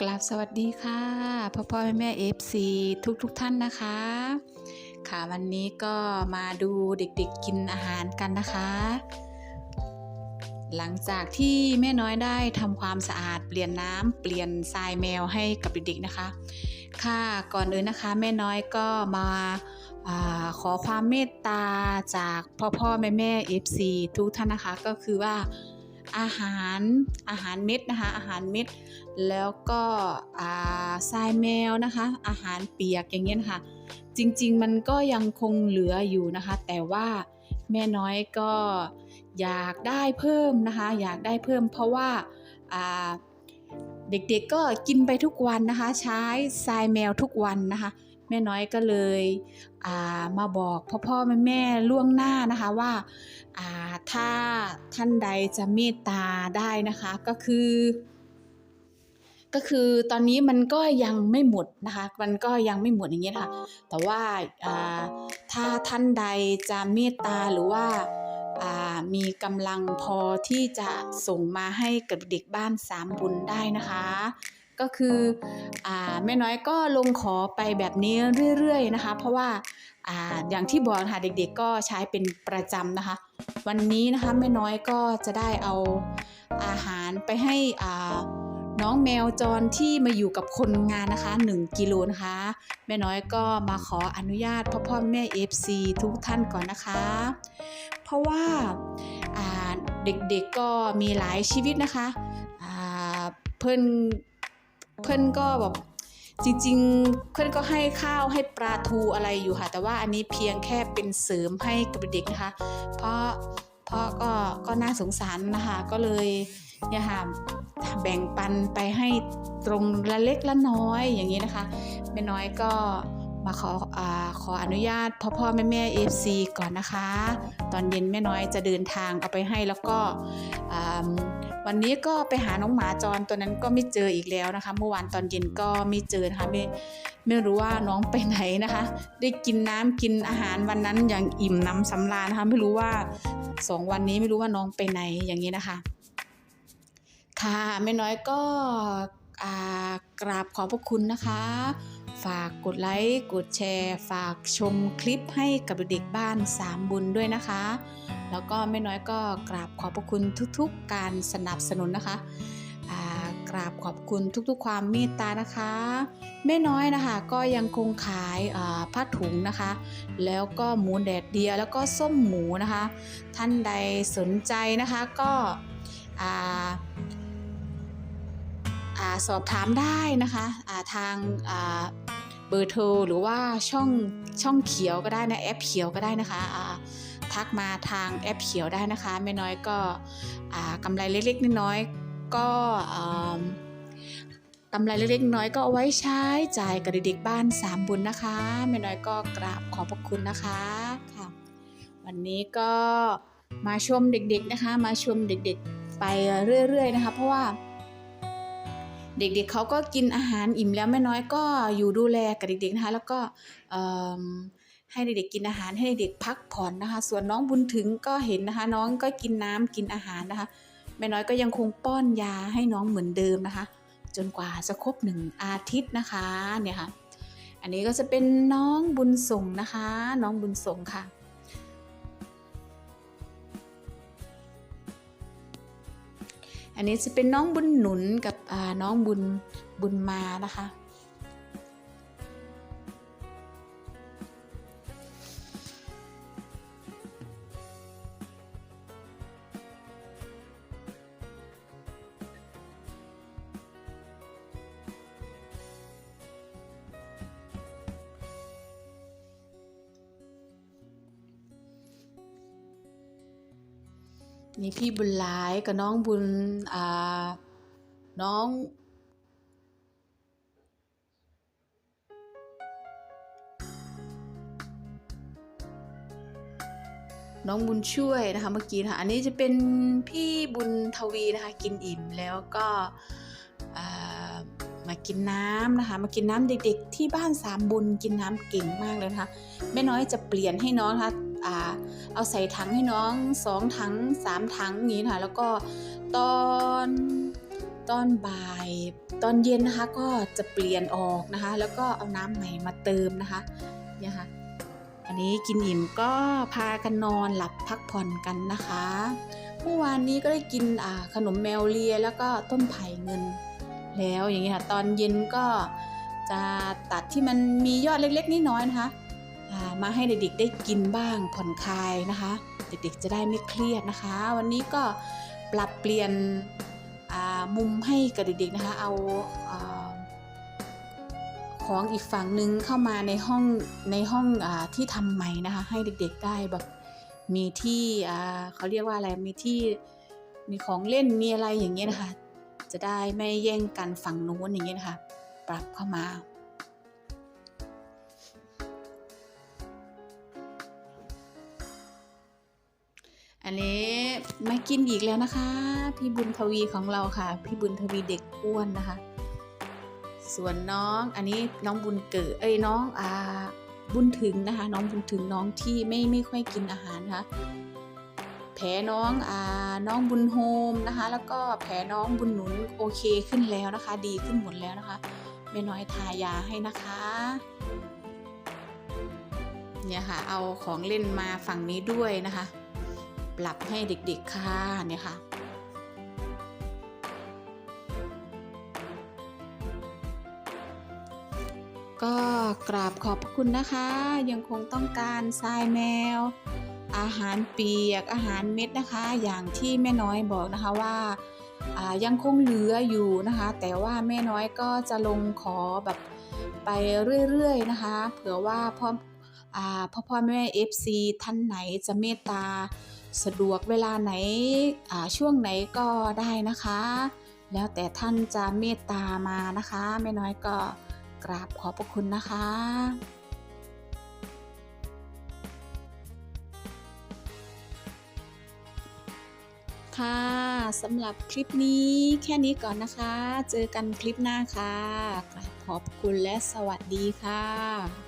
กราบสวัสดีค่ะพ่อพ่อแม่แม่เอฟซีทุกทุกท่านนะคะ ค่ะวันนี้ก็มาดูเด็กๆกินอาหารกันนะคะ หลังจากที่แม่น้อยได้ทำความสะอาดเปลี่ยนน้ำเปลี่ยนทรายแมวให้กับเด็กๆนะคะ ค่ะก่อนอื่นนะคะแม่น้อยก็มาอาขอความเมตตาจากพ่อพ่อแม่แม่เอฟซีทุกท่านนะคะก็คือว่า อาหารอาหารเม็ดนะคะอาหารเม็ด แล้วก็ทรายแมวนะคะ อาหารเปียกอย่างเงี้ยนะคะจริงๆมันก็ยังคงเหลืออยู่นะคะ แต่ว่าแม่น้อยก็อยากได้เพิ่มนะคะ อยากได้เพิ่มเพราะว่าอ่าเด็กๆก็กินไปทุกวันนะคะ ใช้ทรายแมวทุกวันนะคะ แม่น้อยก็เลยามาบอกพ่อพ่อแม่แม่ล่วงหน้านะคะว่าาถ้าท่านใดจะเมตตาได้นะคะก็คือ ก็คือตอนนี้มันก็ยังไม่หมดนะคะ มันก็ยังไม่หมดอย่างเงี้ยค่ะ แต่ว่าาถ้าท่านใดจะเมตตาหรือว่าอ่ามีกำลังพอที่จะส่งมาให้กับเด็กบ้านสามบุญได้นะคะ ก็คืออแม่น้อยก็ลงขอไปแบบนี้เรื่อยๆนะคะ เพราะว่าออย่างที่บอกนะคะเด็กๆก็ใช้เป็นประจำนะคะ วันนี้นะคะแม่น้อยก็จะได้เอาอาหารไปให้น้องแมวจรที่มาอยู่กับคนงานนะคะ 1กิโลนะคะแม่น้อยก็มาขออนุญาตพ่อพ่อแม่ FC ทุกท่านก่อนนะคะ เพราะว่าาเด็กๆก็มีหลายชีวิตนะคะเพื่น เพื่อนก็แบบจริงๆ เพื่อนก็ให้ข้าวให้ปลาทูอะไรอยู่ค่ะ แต่ว่าอันนี้เพียงแค่เป็นเสริมให้กับเด็กนะคะ เพราะเพราะก็ก็น่าสงสารนะคะ ก็เลยเนี่ยค่ะแบ่งปันไปให้ตรงละเล็กละน้อยอย่างนี้นะคะแม่น้อยก็มาขออาขออนุญาตพ่อพ่อแม่แม่เอฟซีก่อนนะคะ ตอนเย็นแม่น้อยจะเดินทางเอาไปให้แล้วก็อ่า วันนี้ก็ไปหาน้องหมาจรตัวนั้นก็ไม่เจออีกแล้วนะคะ เมื่อวานตอนเย็นก็ไม่เจอนะคะไม่ไม่รู้ว่าน้องไปไหนนะคะ ได้กินน้ำกินอาหารวันนั้นอย่างอิ่มน้ำสำราญนะคะ ไม่รู้ว่าสองวันนี้ไม่รู้ว่าน้องไปไหนอย่างนี้นะคะ ค่ะแม่น้อยก็กราบขอบพระคุณนะคะ ฝากกดไลค์ กดแชร์ ฝากชมคลิปให้กับเด็กบ้านสามบุญด้วยนะคะ แล้วก็แม่น้อยก็กราบขอบพระคุณทุกๆการสนับสนุนนะคะกราบขอบคุณทุกๆ ความเมตตานะคะแม่น้อยนะคะก็ยังคงขายผ้าถุงนะคะ แล้วก็หมูแดดเดียวแล้วก็ส้มหมูนะคะ ท่านใดสนใจนะคะก็สอบถามได้นะคะาทางาเบอร์โทรหรือว่าช่องช่องเขียวก็ได้นะแอปเขียวก็ได้นะคะ ทักมาทางแอปเขียวได้นะคะไม่น้อยก็กำไรเล็กๆน้อยๆก็กำไรเล็กๆน้อยก็เอาไว้ใช้จ่ายกับเด็กๆบ้านสามบุญนะคะไม่น้อยก็กราบขอบพระคุณนะคะค่ะวันนี้ก็มาชมเด็กๆนะคะ มาชมเด็กๆไปเรื่อยๆนะคะ เพราะว่า เด็กๆเขาก็กินอาหารอิ่มแล้วแม่น้อยก็อยู่ดูแลกับเด็กๆนะคะ แล้วก็ ให้เด็กๆกินอาหารให้เด็กๆพักผ่อนนะคะ ส่วนน้องบุญถึงก็เห็นนะคะ น้องก็กินน้ำกินอาหารนะคะแม่น้อยก็ยังคงป้อนยาให้น้องเหมือนเดิมนะคะ จนกว่าจะครบหนึ่งอาทิตย์นะคะเนี่ยค่ะ อันนี้ก็จะเป็นน้องบุญส่งนะคะ น้องบุญส่งค่ะอันนี้จะเป็นน้องบุญหนุนกับน้องบุญบุญมานะคะ มีพี่บุญหลายกับน้องบุญอ่าน้อง น้องบุญช่วยนะคะเมื่อกี้นะคะอันนี้จะเป็นพี่บุญทวีนะคะกินอิ่มแล้วก็อ่ามากินน้ำนะคะ มากินน้ำเด็กๆ ที่บ้านสามบุญกินน้ำเก่งมากเลยนะคะแม่น้อยจะเปลี่ยนให้น้องนะคะ อาเอาใส่ถังให้น้องสองถังสามถังอย่างนี้นะคะแล้วก็ตอนตอนบ่ายตอนเย็นนะคะก็จะเปลี่ยนออกนะคะ แล้วก็เอาน้ำใหม่มาเติมนะคะเนี่ยค่ะอันนี้กินอิ่มก็พากันนอนหลับพักผ่อนกันนะคะเมื่อวานนี้ก็ได้กินขนมแมวเลียแล้วก็ต้มไผ่เงิน แล้วอย่างเงี้ค่ะตอนเย็นก็จะตัดที่มันมียอดเล็กๆนิดน้อยนะคะ มาให้เด็กๆได้กินบ้างผ่อนคลายนะคะ เด็กๆจะได้ไม่เครียดนะคะ วันนี้ก็ปรับเปลี่ยนมุมให้กับเด็กๆนะคะเอาอาของอีกฝั่งหนึ่งเข้ามาในห้องในห้องอที่ทำใหม่นะคะ ให้เด็กๆได้แบบมีที่เขาเรียกว่าอะไรมีที่มีของเล่นมีอะไรอย่างเงี้ยนะคะ จะได้ไม่แย่งกันฝั่งนู้นอย่างเงี้ยนะคะ ปรับเข้ามา อันนี้ไม่กินอีกแล้วนะคะ พี่บุญทวีของเราค่ะ พี่บุญทวีเด็กอ้วนนะคะ ส่วนน้องอันนี้น้องบุญเกิดเอ้ยน้องอ่าบุญถึงนะคะ น้องบุญถึงน้องที่ไม่ไม่ค่อยกินอาหารนะคะแผลน้องอ่าน้องบุญโฮมนะคะ แล้วก็แผลน้องบุญหนุนโอเคขึ้นแล้วนะคะ ดีขึ้นหมดแล้วนะคะแม่น้อยทายาให้นะคะเนี่ยค่ะเอาของเล่นมาฝั่งนี้ด้วยนะคะ ปรับให้เด็กๆค่ะเนี่ยค่ะก็กราบขอบพระคุณนะคะ ยังคงต้องการทรายแมว อาหารเปียกอาหารเม็ดนะคะ อย่างที่แม่น้อยบอกนะคะว่าายังคงเหลืออยู่นะคะ แต่ว่าแม่น้อยก็จะลงขอแบบไปเรื่อยๆนะคะ เผื่อว่าพ่อพ่อพ่อแม่ FC ท่านไหนจะเมตตา สะดวกเวลาไหนช่วงไหนก็ได้นะคะ แล้วแต่ท่านจะเมตตามานะคะแม่น้อยก็กราบขอบพระคุณนะคะค่ะสำหรับคลิปนี้แค่นี้ก่อนนะคะ เจอกันคลิปหน้าค่ะ ขอบคุณและสวัสดีค่ะ